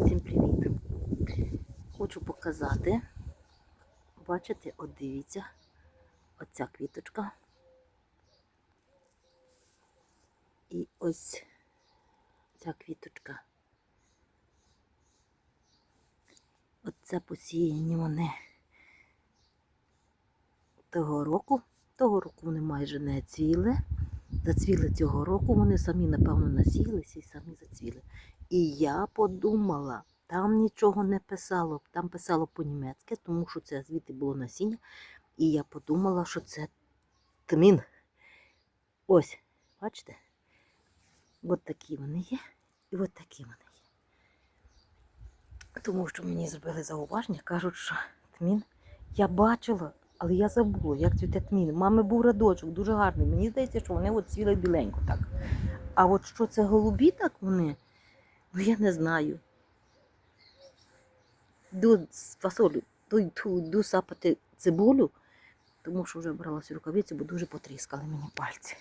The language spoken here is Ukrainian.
Всім привіт! Хочу показати. Бачите, от дивіться, оця квіточка. І ось ця квіточка. Оце посіяні вони того року. Того року вони майже не цвіли. Зацвіли цього року, вони самі, напевно, насіялися і самі зацвіли. І я подумала, там нічого не писало, там писало по-німецьки, тому що це звідти було насіння. І я подумала, що це тмін. Ось, бачите? От такі вони є, і от такі вони є. Тому що мені зробили зауваження, кажуть, що тмін. Я бачила, але я забула, як цвіте тмін. Мами був радочок, дуже гарний. Мені здається, що вони от цвіли біленько так. А от що це голубі так вони? Ну я не знаю. До фасолю, до сапати цибулю, тому що вже бралася рукавиці, бо дуже потріскали мені пальці.